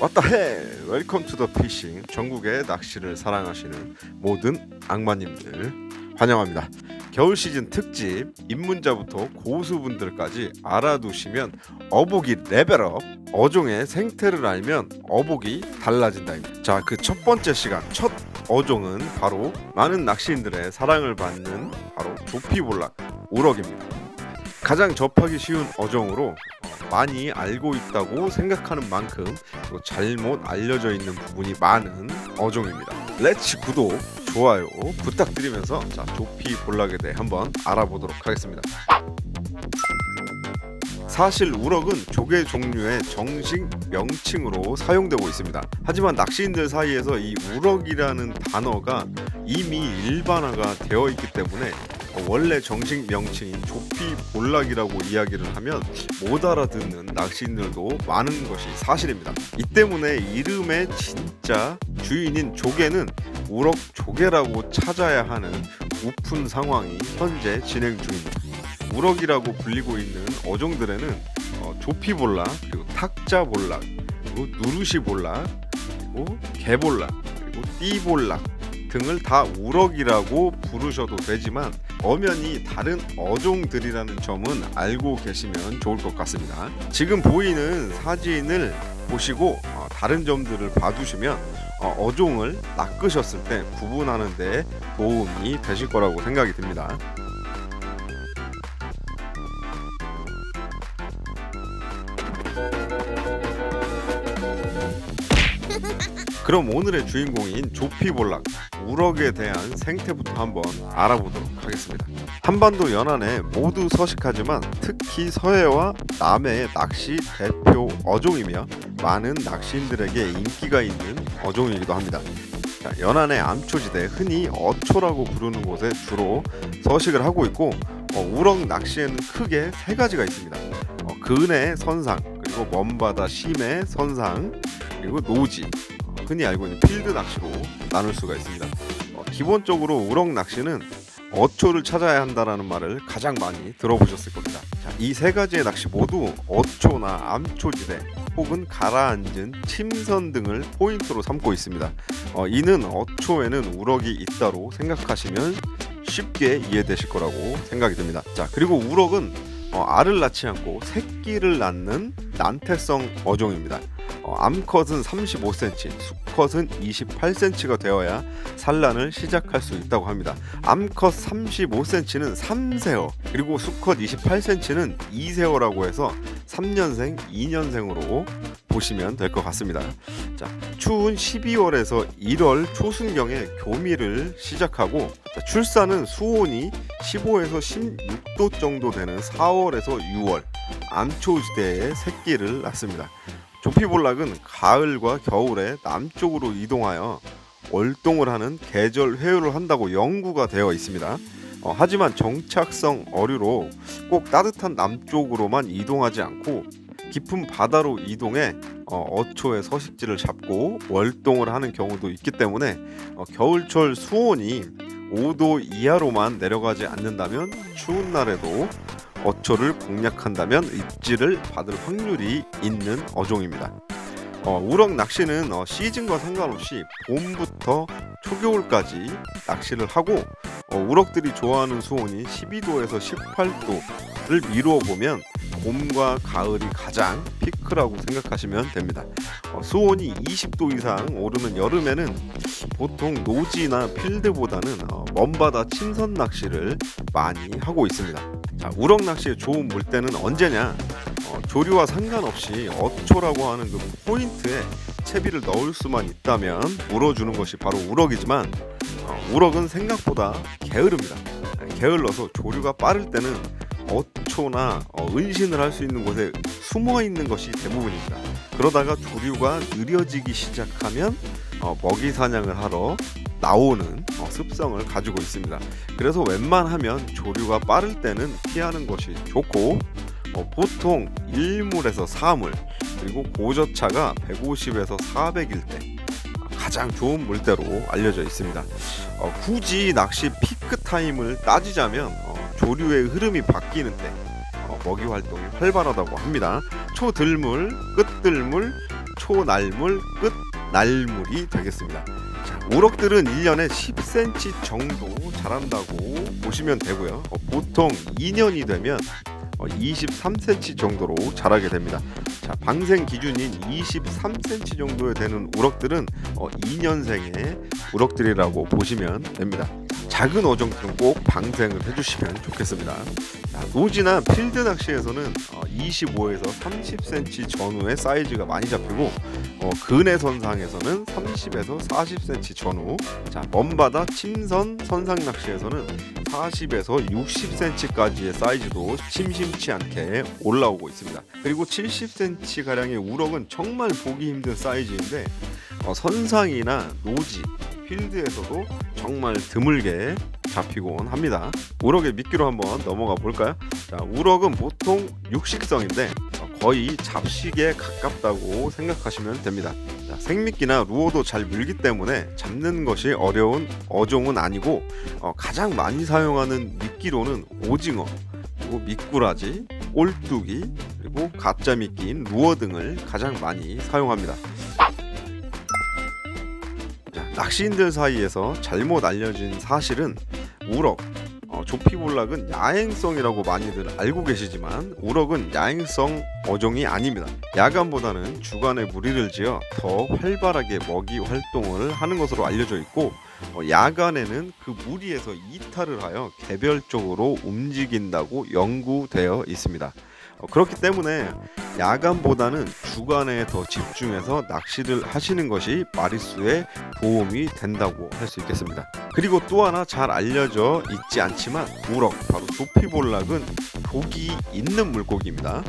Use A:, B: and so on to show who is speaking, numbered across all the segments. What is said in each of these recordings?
A: 왔다 해 웰컴 투 더 피싱 전국의 낚시를 사랑하시는 모든 악마님들 환영합니다. 겨울 시즌 특집 입문자부터 고수분들까지 알아두시면 어복이 레벨업 어종의 생태를 알면 어복이 달라진다입니다 자그 첫 번째 시간 첫 어종은 바로 많은 낚시인들의 사랑을 받는 바로 조피볼락 우럭입니다. 가장 접하기 쉬운 어종으로 어, 많이 알고 있다고 생각하는 만큼 또 잘못 알려져 있는 부분이 많은 어종입니다. 렛츠 구독, 좋아요 부탁드리면서 자 조피 볼락에 대해 한번 알아보도록 하겠습니다. 사실 우럭은 조개 종류의 정식 명칭으로 사용되고 있습니다. 하지만 낚시인들 사이에서 이 우럭이라는 단어가 이미 일반화가 되어 있기 때문에 어, 원래 정식 명칭인 조피 볼락이라고 이야기를 하면 못 알아듣는 낚시인들도 많은 것이 사실입니다. 이 때문에 이름의 진짜 주인인 조개는 우럭 조개라고 찾아야 하는 우픈 상황이 현재 진행 중입니다. 우럭이라고 불리고 있는 어종들에는 어, 조피 볼락 그리고 탁자 볼락 그리고 누르시 볼락 그리고 개 볼락 그리고 띠 볼락 등을 다 우럭이라고 부르셔도 되지만 엄연히 다른 어종들이라는 점은 알고 계시면 좋을 것 같습니다. 지금 보이는 사진을 보시고 어, 다른 점들을 봐두시면 어, 어종을 낚으셨을 때 구분하는 데 도움이 되실 거라고 생각이 듭니다. 그럼 오늘의 주인공인 조피볼락 우럭에 대한 생태부터 한번 알아보도록 하겠습니다. 한반도 연안에 모두 서식하지만 특히 서해와 남해의 낚시 대표 어종이며 많은 낚시인들에게 인기가 있는 어종이기도 합니다. 자, 연안의 암초지대 흔히 어초라고 부르는 곳에 주로 서식을 하고 있고 어, 우럭 낚시에는 크게 세 가지가 있습니다. 어, 근해 선상 그리고 먼바다 심해 선상 그리고 노지 어, 흔히 알고 있는 필드 낚시로 나눌 수가 있습니다. 어, 기본적으로 우럭 낚시는 어초를 찾아야 한다라는 말을 가장 많이 들어보셨을 겁니다. 이 세 가지의 낚시 모두 어초나 암초지대 혹은 가라앉은 침선 등을 포인트로 삼고 있습니다. 어, 이는 어초에는 우럭이 있다로 생각하시면 쉽게 이해되실 거라고 생각이 듭니다. 자 그리고 우럭은 어, 알을 낳지 않고 새끼를 낳는 난태성 어종입니다. 어, 암컷은 35cm, 수컷은 28cm가 되어야 산란을 시작할 수 있다고 합니다. 암컷 35cm는 3세어, 그리고 수컷 28cm는 2세어라고 해서 3년생, 2년생으로 보시면 될 것 같습니다. 자, 추운 12월에서 1월 초순경에 교미를 시작하고 자, 출산은 수온이 15에서 16도 정도 되는 4월에서 6월 암초지대에 새끼를 낳습니다. 조피볼락은 가을과 겨울에 남쪽으로 이동하여 월동을 하는 계절 회유를 한다고 연구가 되어 있습니다. 어, 하지만 정착성 어류로 꼭 따뜻한 남쪽으로만 이동하지 않고 깊은 바다로 이동해 어, 어초의 서식지를 잡고 월동을 하는 경우도 있기 때문에 어, 겨울철 수온이 5도 이하로만 내려가지 않는다면 추운 날에도 어초를 공략한다면 입질을 받을 확률이 있는 어종입니다. 어, 우럭 낚시는 어, 시즌과 상관없이 봄부터 초겨울까지 낚시를 하고 어, 우럭들이 좋아하는 수온이 12도에서 18도를 미루어 보면 봄과 가을이 가장 피크라고 생각하시면 됩니다. 어, 수온이 20도 이상 오르는 여름에는 보통 노지나 필드보다는 어, 먼바다 침선 낚시를 많이 하고 있습니다. 자, 우럭 낚시의 좋은 물때는 언제냐? 어, 조류와 상관없이 어초라고 하는 그 포인트에 채비를 넣을 수만 있다면 물어주는 것이 바로 우럭이지만 어, 우럭은 생각보다 게으릅니다. 게을러서 조류가 빠를 때는 어초나 어, 은신을 할 수 있는 곳에 숨어 있는 것이 대부분입니다. 그러다가 조류가 느려지기 시작하면 어, 먹이 사냥을 하러 나오는 어, 습성을 가지고 있습니다. 그래서 웬만하면 조류가 빠를 때는 피하는 것이 좋고 어, 보통 1물에서 4물 그리고 고저차가 150에서 400일 때 가장 좋은 물대로 알려져 있습니다. 어, 굳이 낚시 피크 타임을 따지자면 어, 조류의 흐름이 바뀌는 때 어, 먹이 활동이 활발하다고 합니다. 초들물, 끝들물, 초날물 끝 날물이 되겠습니다. 자, 우럭들은 1년에 10cm 정도 자란다고 보시면 되고요. 어, 보통 2년이 되면 어, 23cm 정도로 자라게 됩니다. 자, 방생 기준인 23cm 정도 되는 우럭들은 어, 2년생의 우럭들이라고 보시면 됩니다. 작은 어종들은 꼭 방생을 해주시면 좋겠습니다. 자, 노지나 필드 낚시에서는 어, 25에서 30cm 전후의 사이즈가 많이 잡히고 어, 근해 선상에서는 30에서 40cm 전후 자 먼바다 침선 선상 낚시에서는 40에서 60cm까지의 사이즈도 심심치 않게 올라오고 있습니다 그리고 70cm 가량의 우럭은 정말 보기 힘든 사이즈인데 어, 선상이나 노지 필드에서도 정말 드물게 잡히곤 합니다. 우럭의 미끼로 한번 넘어가 볼까요? 자, 우럭은 보통 육식성인데 어, 거의 잡식에 가깝다고 생각하시면 됩니다. 자, 생미끼나 루어도 잘 물기 때문에 잡는 것이 어려운 어종은 아니고 어, 가장 많이 사용하는 미끼로는 오징어, 그리고 미꾸라지, 꼴뚜기, 그리고 가짜 미끼인 루어 등을 가장 많이 사용합니다. 자, 낚시인들 사이에서 잘못 알려진 사실은 우럭, 어, 조피볼락은 야행성이라고 많이들 알고 계시지만 우럭은 야행성 어종이 아닙니다. 야간보다는 주간에 무리를 지어 더 활발하게 먹이 활동을 하는 것으로 알려져 있고 어, 야간에는 그 무리에서 이탈을 하여 개별적으로 움직인다고 연구되어 있습니다. 어, 그렇기 때문에 야간보다는 주간에 더 집중해서 낚시를 하시는 것이 마리수에 도움이 된다고 할 수 있겠습니다. 그리고 또 하나 잘 알려져 있지 않지만 우럭 바로 조피볼락은 독이 있는 물고기입니다.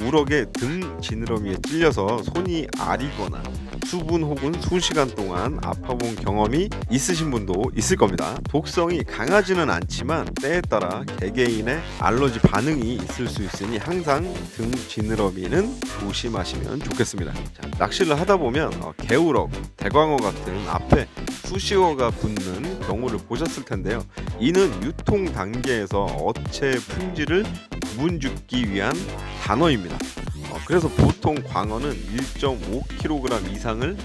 A: 우럭의 등 지느러미에 찔려서 손이 아리거나 수분 혹은 수시간 동안 아파본 경험이 있으신 분도 있을 겁니다. 독성이 강하지는 않지만 때에 따라 개개인의 알러지 반응이 있을 수 있으니 항상 등 지느러미는 조심하시면 좋겠습니다. 자, 낚시를 하다 보면 어, 개우럭, 대광어 같은 앞에 수시어가 붙는 경우를 보셨을 텐데요. 이는 유통 단계에서 어체 품질을 구분 짓기 위한 단어입니다. 어, 그래서 보통 광어는 1.5kg 이상을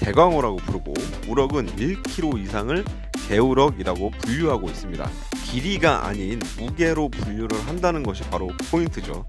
A: 대광어라고 부르고 우럭은 1kg 이상을 개우럭이라고 분류하고 있습니다. 길이가 아닌 무게로 분류를 한다는 것이 바로 포인트죠.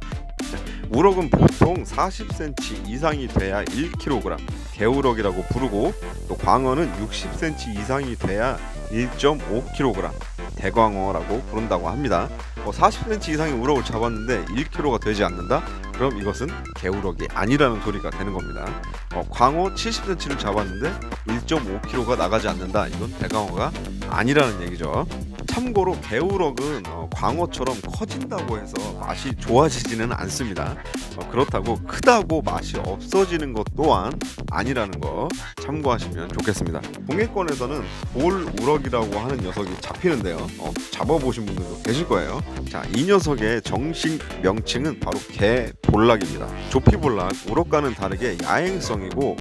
A: 자, 우럭은 보통 40cm 이상이 돼야 1kg, 개우럭이라고 부르고 또 광어는 60cm 이상이 돼야 1.5kg, 대광어라고 부른다고 합니다. 뭐 40cm 이상의 우럭을 잡았는데 1kg가 되지 않는다? 그럼 이것은 개우럭이 아니라는 소리가 되는 겁니다. 어, 광어 70cm를 잡았는데 1.5kg가 나가지 않는다. 이건 대광어가 아니라는 얘기죠. 참고로 개우럭은 어, 광어처럼 커진다고 해서 맛이 좋아지지는 않습니다. 어, 그렇다고 크다고 맛이 없어지는 것 또한 아니라는 거 참고하시면 좋겠습니다. 동해권에서는 돌 우럭이라고 하는 녀석이 잡히는데요. 어, 잡아보신 분들도 계실 거예요. 자, 이 녀석의 정식 명칭은 바로 개볼락입니다. 조피볼락, 우럭과는 다르게 야행성이고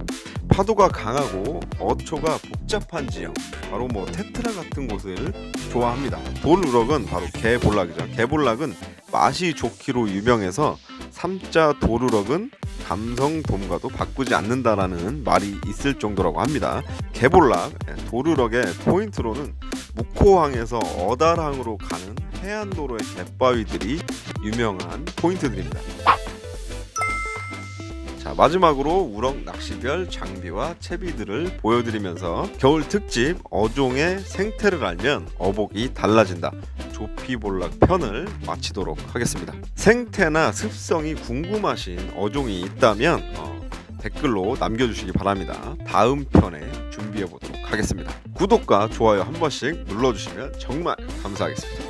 A: 파도가 강하고 어초가 복잡한 지형, 바로 뭐 테트라 같은 곳을 좋아합니다. 돌 우럭은 바로 개볼락이죠. 개볼락은 맛이 좋기로 유명해서 삼자 도루럭은 감성 돔과도 바꾸지 않는다라는 말이 있을 정도라고 합니다. 개볼락, 도루럭의 포인트로는 묵호항에서 어달항으로 가는 해안도로의 갯바위들이 유명한 포인트들입니다. 자 마지막으로 우럭 낚시별 장비와 채비들을 보여드리면서 겨울 특집 어종의 생태를 알면 어복이 달라진다. 조피볼락 편을 마치도록 하겠습니다. 생태나 습성이 궁금하신 어종이 있다면 어, 댓글로 남겨주시기 바랍니다. 다음 편에 준비해 보도록 하겠습니다. 구독과 좋아요 한 번씩 눌러주시면 정말 감사하겠습니다.